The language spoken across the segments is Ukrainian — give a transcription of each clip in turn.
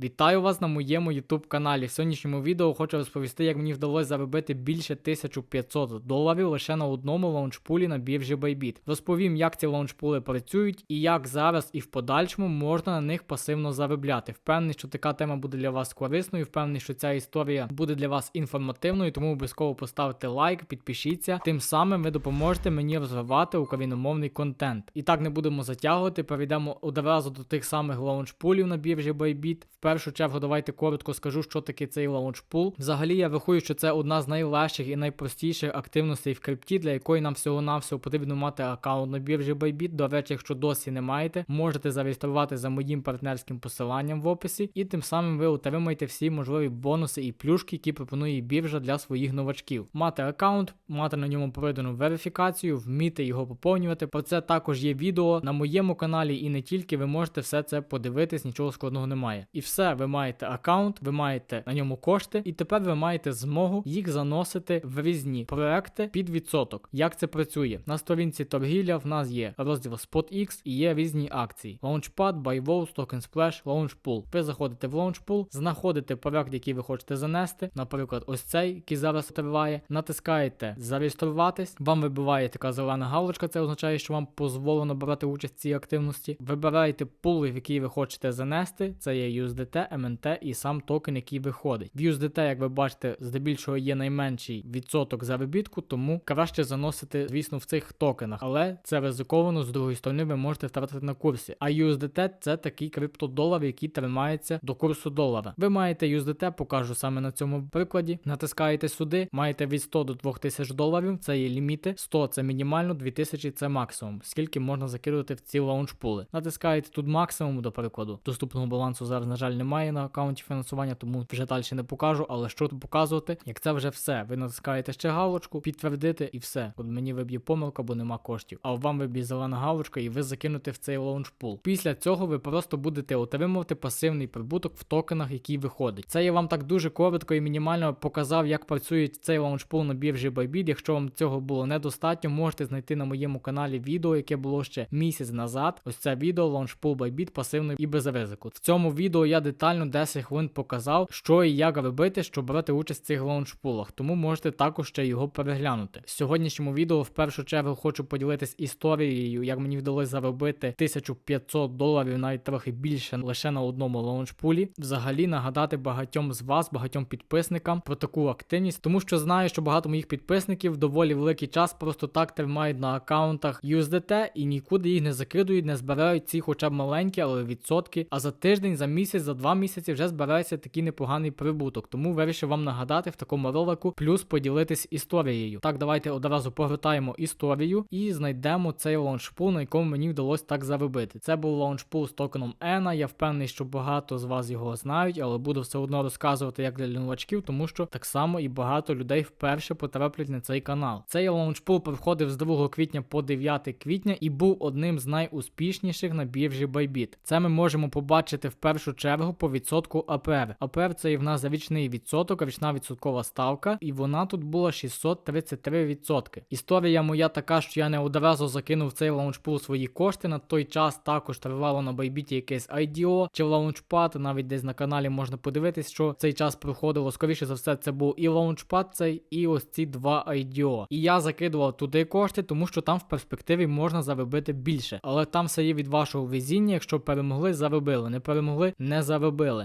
Вітаю вас на моєму YouTube каналі. В сьогоднішньому відео хочу розповісти, як мені вдалося заробити більше 1500 доларів лише на одному лаунчпулі на біржі Bybit. Розповім, як ці лаунчпули працюють і як зараз і в подальшому можна на них пасивно заробляти. Впевнений, що така тема буде для вас корисною. Впевнений, що ця історія буде для вас інформативною, тому обов'язково поставте лайк, підпишіться. Тим самим ви допоможете мені розвивати україномовний контент. І так не будемо затягувати. Перейдемо одразу до тих самих лаунчпулів на біржі Bybit. Першу чергу давайте коротко скажу, що таке цей лаунчпул. Взагалі я рахую, що це одна з найлегших і найпростіших активностей в крипті, для якої нам всього-навсього потрібно мати аккаунт на біржі Bybit. До речі, якщо досі не маєте, можете зареєструвати за моїм партнерським посиланням в описі, і тим самим ви отримаєте всі можливі бонуси і плюшки, які пропонує біржа для своїх новачків. Мати аккаунт, мати на ньому проведену верифікацію, вміти його поповнювати. Про це також є відео на моєму каналі, і не тільки ви можете все це подивитись, нічого складного немає. І все, ви маєте аккаунт, ви маєте на ньому кошти, і тепер ви маєте змогу їх заносити в різні проекти під відсоток. Як це працює? На сторінці торгівля в нас є розділ SpotX і є різні акції: Launchpad, BuyWall, Token Splash, Launchpool. Ви заходите в Launchpool, знаходите проект, який ви хочете занести, наприклад, ось цей, який зараз триває. Натискаєте зареєструватись. Вам вибиває така зелена галочка, це означає, що вам дозволено брати участь в цій активності. Вибираєте пул, в який ви хочете занести. Це є USDT, MNT і сам токен, який виходить. В USDT, як ви бачите, здебільшого є найменший відсоток заробітку, тому краще заносити, звісно, в цих токенах. Але це ризиковано, з другої сторони, ви можете втратити на курсі. А USDT це такий криптодолар, який тримається до курсу долара. Ви маєте USDT, покажу саме на цьому прикладі. Натискаєте сюди, маєте від 100 до 2000 доларів. Це є ліміти. 100 це мінімально, 2000 це максимум. Скільки можна закидувати в ці лаунчпули. Натискаєте тут максимум, до прикладу. Доступного балансу зараз, на жаль, немає на аккаунті фінансування, тому вже далі не покажу. Але що тут показувати, як це вже все. Ви натискаєте ще галочку, підтвердити і все. От мені виб'є помилка, бо нема коштів. А вам виб'є зелена галочка, і ви закинете в цей лаунчпул. Після цього ви просто будете отримувати пасивний прибуток в токенах, які виходять. Це я вам так дуже коротко і мінімально показав, як працює цей лаунчпул на біржі Bybit. Якщо вам цього було недостатньо, можете знайти на моєму каналі відео, яке було ще місяць назад. Ось це відео лаунчпул Bybit пасивний і без ризику. В цьому відео я детально 10 хвилин показав, що і як робити, щоб брати участь в цих лаунчпулах. Тому можете також ще його переглянути. В сьогоднішньому відео в першу чергу хочу поділитись історією, як мені вдалося заробити 1500 доларів, навіть трохи більше лише на одному лаунчпулі. Взагалі нагадати багатьом з вас, багатьом підписникам про таку активність, тому що знаю, що багато моїх підписників доволі великий час просто так тримають на аккаунтах USDT і нікуди їх не закидують, не збирають ці, хоча б маленькі, але відсотки. А за тиждень, за місяць, за два місяці вже збирається такий непоганий прибуток. Тому вирішив вам нагадати в такому ролику, плюс поділитись історією. Так, давайте одразу погортаємо історію і знайдемо цей лаунчпул, на якому мені вдалося так заробити. Це був лаунчпул з токеном ENA. Я впевнений, що багато з вас його знають, але буду все одно розказувати як для новачків, тому що так само і багато людей вперше потраплять на цей канал. Цей лаунчпул проходив з 2 квітня по 9 квітня і був одним з найуспішніших на біржі Bybit. Це ми можемо побачити в першу чергу по відсотку АПР. АПР це і в нас річний відсоток, річна відсоткова ставка, і вона тут була 633%. Історія моя така, що я не одразу закинув цей лаунчпул свої кошти. На той час також тривало на Bybit якесь IDO чи лаунчпад. Навіть десь на каналі можна подивитись, що цей час проходило. Скоріше за все, це був і лаунчпад цей, і ось ці два IDO. І я закидував туди кошти, тому що там в перспективі можна заробити більше. Але там все є від вашого везіння. Якщо перемогли, заробили. Не перемогли, не заробили.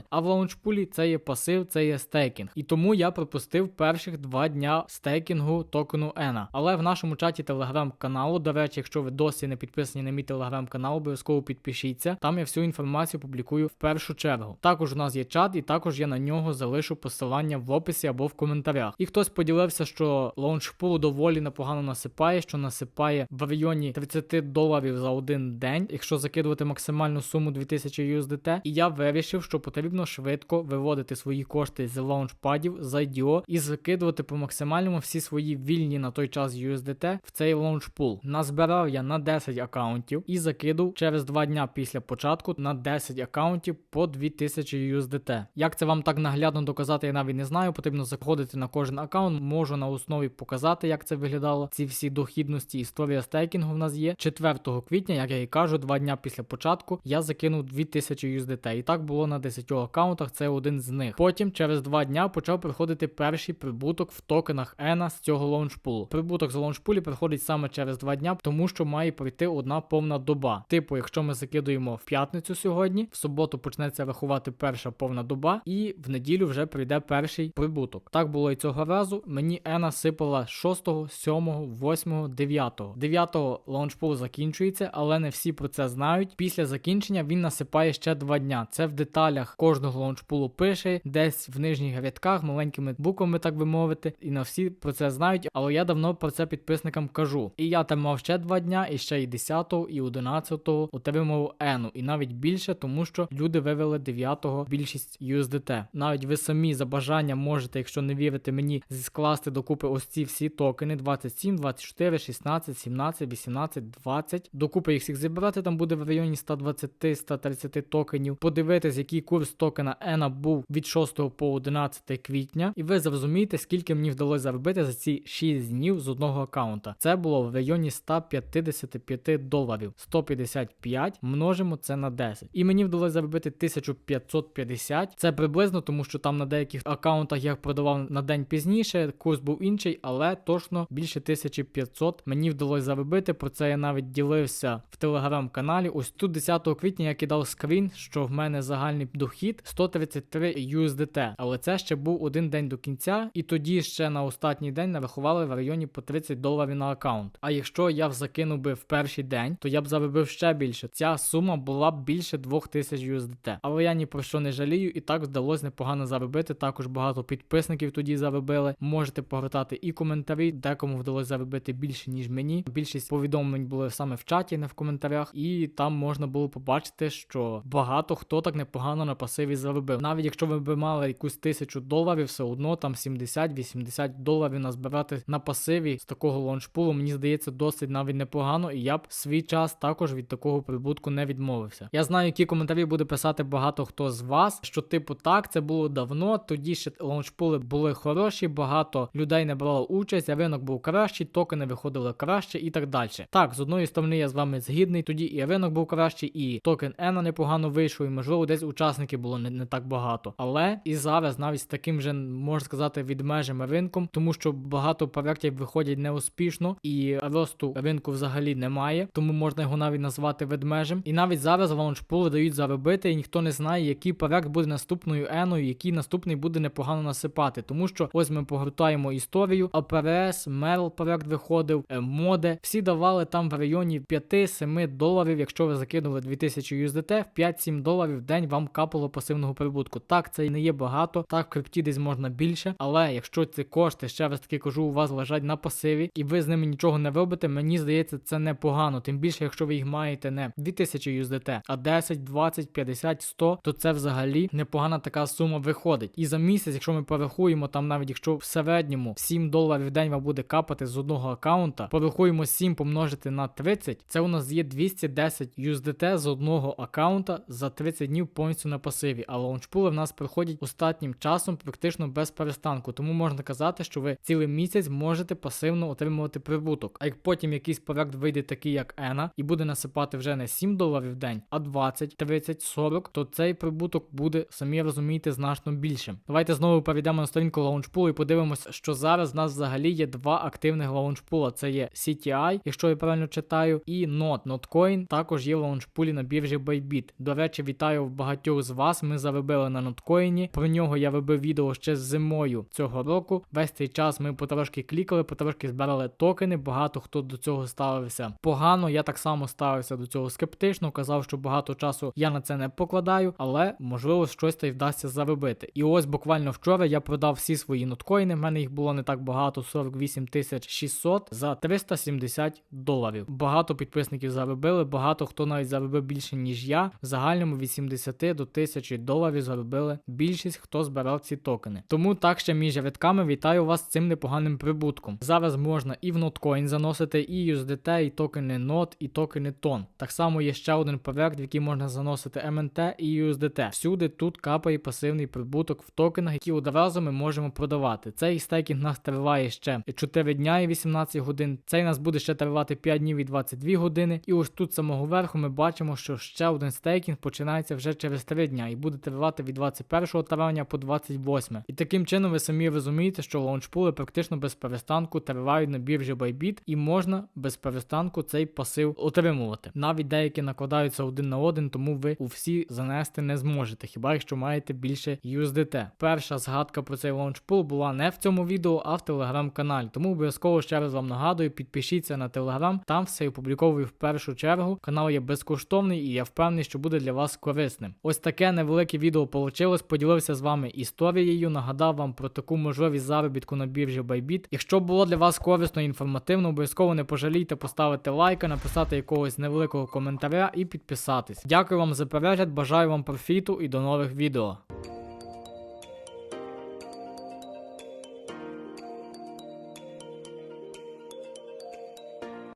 А в лаунчпулі це є пасив, це є стейкінг. І тому я пропустив перших два дня стейкінгу токену ENA. Але в нашому чаті телеграм-каналу, до речі, якщо ви досі не підписані на мій телеграм-канал, обов'язково підпишіться. Там я всю інформацію публікую в першу чергу. Також у нас є чат, і також я на нього залишу посилання в описі або в коментарях. І хтось поділився, що лаунчпул доволі непогано насипає, що насипає в районі 30 доларів за один день, якщо закидувати максимальну суму 2000 USDT. І я вирішив, що потрібно швидко виводити свої кошти з лаунчпадів з IDO і закидувати по максимальному всі свої вільні на той час USDT в цей лаунчпул. Назбирав я на 10 аккаунтів і закинув через 2 дня після початку на 10 аккаунтів по 2000 USDT. Як це вам так наглядно доказати, я навіть не знаю. Потрібно заходити на кожен аккаунт. Можу на основі показати, як це виглядало. Ці всі дохідності. Історія стейкінгу в нас є 4 квітня, як я і кажу, два дня після початку я закинув 2000 USDT. І так було було на 10 аккаунтах, це один з них. Потім через два дня почав приходити перший прибуток в токенах ENA з цього лаунчпулу. Прибуток з лаунчпулі приходить саме через два дня, тому що має пройти одна повна доба. Типу, якщо ми закидуємо в п'ятницю сьогодні, в суботу почнеться рахувати перша повна доба, і в неділю вже прийде перший прибуток. Так було і цього разу. Мені ENA сипала 6, 7, 8, 9. 9 лаунчпул закінчується, але не всі про це знають. Після закінчення він насипає ще два дня. Це в деталях кожного лаунчпулу пише, десь в нижніх рядках, маленькими буквами, так би мовити, і на всі про це знають. Але я давно про це підписникам кажу. І я там мав ще два дня, і ще і 10 і 11 отримав ену, і навіть більше, тому що люди вивели 9 більшість USDT. Навіть ви самі за бажанням можете, якщо не вірите мені, скласти докупи ось ці всі токени 27, 24, 16, 17, 18, 20. Докупи їх всіх зібрати, там буде в районі 120-130 токенів. Подивитись, який курс токена ENA був від 6 по 11 квітня, і ви зрозумієте, скільки мені вдалося заробити за ці 6 днів з одного аккаунта. Це було в районі 155 доларів. 155 множимо це на 10. І мені вдалося заробити 1550. Це приблизно, тому що там на деяких аккаунтах я продавав на день пізніше, курс був інший, але точно більше 1500 мені вдалося заробити. Про це я навіть ділився в телеграм-каналі. Ось тут 10 квітня я кидав скрін, що в мене загальний дохід 133 USDT. Але це ще був один день до кінця, і тоді ще на останній день нарахували в районі по 30 доларів на аккаунт. А якщо я б закинув би в перший день, то я б заробив ще більше. Ця сума була б більше 2000 USDT. Але я ні про що не жалію, і так вдалося непогано заробити. Також багато підписників тоді заробили. Можете погортати і коментарі, декому вдалося заробити більше, ніж мені. Більшість повідомлень були саме в чаті, не в коментарях, і там можна було побачити, що багато хто так непогано на пасиві заробив. Навіть якщо ви б мали якусь тисячу доларів, все одно там 70-80 доларів назбирати на пасиві з такого лаунчпулу, мені здається, досить навіть непогано, і я б свій час також від такого прибутку не відмовився. Я знаю, які коментарі буде писати багато хто з вас, що типу так, це було давно. Тоді ще лаунчпули були хороші, багато людей не брало участь, а ринок був кращий, токени виходили краще і так далі. Так, з одної сторони я з вами згідний, тоді і ринок був кращий, і токен ENA непогано вийшов, і можливо десь учасників було не, не так багато. Але і зараз навіть з таким же можна сказати від межами ринком, тому що багато проєктів виходять неуспішно і росту ринку взагалі немає, тому можна його навіть назвати ведмежем. І навіть зараз лаунчпули дають заробити, і ніхто не знає, який проект буде наступною еною, який наступний буде непогано насипати. Тому що ось ми погортаємо історію. АПРС, Мерл проект виходив, е, моде. Всі давали там в районі 5-7 доларів. Якщо ви закинули 2000 USDT, в 5-7 доларів в день вам капало пасивного прибутку. Так, це і не є багато. Так, в крипті десь можна більше. Але якщо ці кошти, ще раз таки кажу, у вас лежать на пасиві, і ви з ними нічого не робите, мені здається, це непогано. Тим більше, якщо ви їх маєте не 2000 USDT, а 10, 20, 50, 100, то це взагалі непогана така сума виходить. І за місяць, якщо ми порахуємо, там навіть якщо в середньому 7 доларів в день вам буде капати з одного аккаунта, порахуємо 7 помножити на 30, це у нас є 210 USDT з одного аккаунта за 30 днів повністю на пасиві. А лаунчпули в нас проходять останнім часом практично без перестанку. Тому можна казати, що ви цілий місяць можете пасивно отримувати прибуток. А як потім якийсь проект вийде такий, як ENA, і буде насипати вже не 7 доларів в день, а 20, 30, 40, то цей прибуток буде, самі розумієте, значно більшим. Давайте знову перейдемо на сторінку лаунчпулу і подивимося, що зараз в нас взагалі є два активних лаунчпула. Це є CTI, якщо я правильно читаю, і NOT. NotCoin також є в лаунчпулі на біржі Bybit. До речі, вітаю в багатьох багатьох з вас ми завибили на ноткоїні. Про нього я вибив відео ще зимою цього року. Весь цей час ми потрошки клікали, потрошки збирали токени. Багато хто до цього ставився погано. Я так само ставився до цього скептично. Казав, що багато часу я на це не покладаю, але можливо щось та й вдасться заробити. І ось буквально вчора я продав всі свої ноткоїни. В мене їх було не так багато 48 тисяч 600 за 370 доларів. Багато підписників заробили, багато хто навіть заробив більше ніж я. В загальному 80 10 до 1000 доларів заробили більшість, хто збирав ці токени. Тому так ще між рядками вітаю вас з цим непоганим прибутком. Зараз можна і в Notcoin заносити, і USDT, і токени NOT, і токени TON. Так само є ще один проект, в який можна заносити ем MNT і USDT. Всюди тут капає пасивний прибуток в токенах, які одразу ми можемо продавати. Цей стейкінг нас триває ще 4 дня і 18 годин. Цей нас буде ще тривати 5 днів і 22 години. І ось тут з самого верху ми бачимо, що ще один стейкінг починається вже через через 3 дня і буде тривати від 21 травня по 28. І таким чином ви самі розумієте, що лаунчпули практично без перестанку тривають на біржі Bybit і можна без перестанку цей пасив отримувати. Навіть деякі накладаються один на один, тому ви у всі занести не зможете, хіба якщо маєте більше USDT. Перша згадка про цей лаунчпул була не в цьому відео, а в телеграм-каналі. Тому обов'язково ще раз вам нагадую, підпишіться на телеграм, там все опубліковую в першу чергу. Канал є безкоштовний і я впевнений, що буде для вас корисним. Ось таке невелике відео получилось. Поділився з вами історією. Нагадав вам про таку можливість заробітку на біржі Bybit. Якщо було для вас корисно і інформативно, обов'язково не пожалійте поставити лайка, написати якогось невеликого коментаря і підписатись. Дякую вам за перегляд, бажаю вам профіту і до нових відео.